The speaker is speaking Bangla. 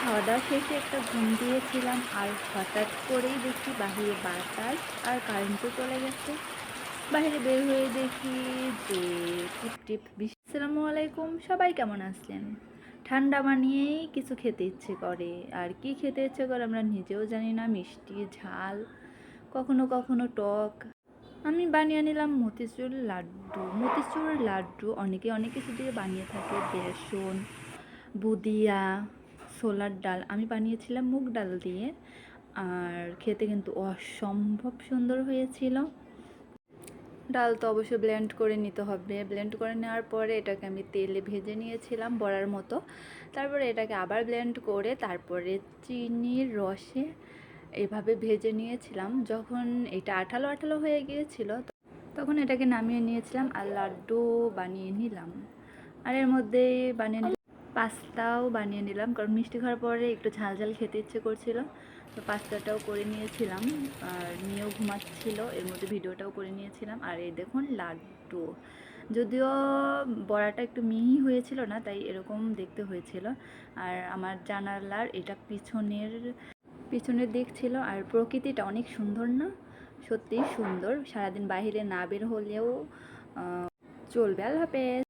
খাওয়া দাওয়া শেষে একটা ঘুম দিয়েছিলাম আর হঠাৎ করেই দেখি বাহিরে বাতাস আর কারেন্টও চলে গেছে। বাইরে বের হয়ে দেখি যে টিপ টিপ আসসালামু আলাইকুম, সবাই কেমন আসলেন ঠান্ডা বানিয়েই কিছু খেতে ইচ্ছে করে। আর কি খেতে ইচ্ছে করে আমরা নিজেও জানি না, মিষ্টি, ঝাল, কখনো কখনো টক। আমি বানিয়ে নিলাম মতিচুর লাড্ডু। মতিচুর লাড্ডু অনেকে অনেক কিছু দিয়ে বানিয়ে থাকে। বেসন, বুদিয়া ছোলার ডাল। আমি বানিয়েছিলাম মুগ ডাল দিয়ে। আর খেতে কিন্তু অসম্ভব সুন্দর হয়েছিল। ডাল তো অবশ্যই ব্লেন্ড করে নিতে হবে। ব্লেন্ড করে নেওয়ার পরে এটাকে আমি তেলে ভেজে নিয়েছিলাম বড়ার মতো। তারপরে এটাকে আবার ব্লেন্ড করে তারপরে চিনির রসে এভাবে ভেজে নিয়েছিলাম। যখন এটা আঠালো আঠালো হয়ে গিয়েছিল, তখন এটাকে নামিয়ে নিয়েছিলাম আর লাড্ডু বানিয়ে নিলাম। আর এর মধ্যে বানিয়ে পাস্তাও বানিয়ে নিলাম, কারণ মিষ্টি খাওয়ার পরে একটু ঝাল ঝাল খেতে ইচ্ছে করছিল। তো পাস্তাটাও করে নিয়েছিলাম, আর নিয়েও ঘুমাচ্ছিল, এর মধ্যে ভিডিওটাও করে নিয়েছিলাম। আর এই দেখুন, লাড্ডু। যদিও বড়াটা একটু মিহি হয়েছিল না, তাই এরকম দেখতে হয়েছিল। আর আমার জানালার এটা পিছনের পিছনের দিক ছিল, আর প্রকৃতিটা অনেক সুন্দর না? সত্যিই সুন্দর। সারাদিন বাইরে না বের হলেও চলবে। আল্লাহ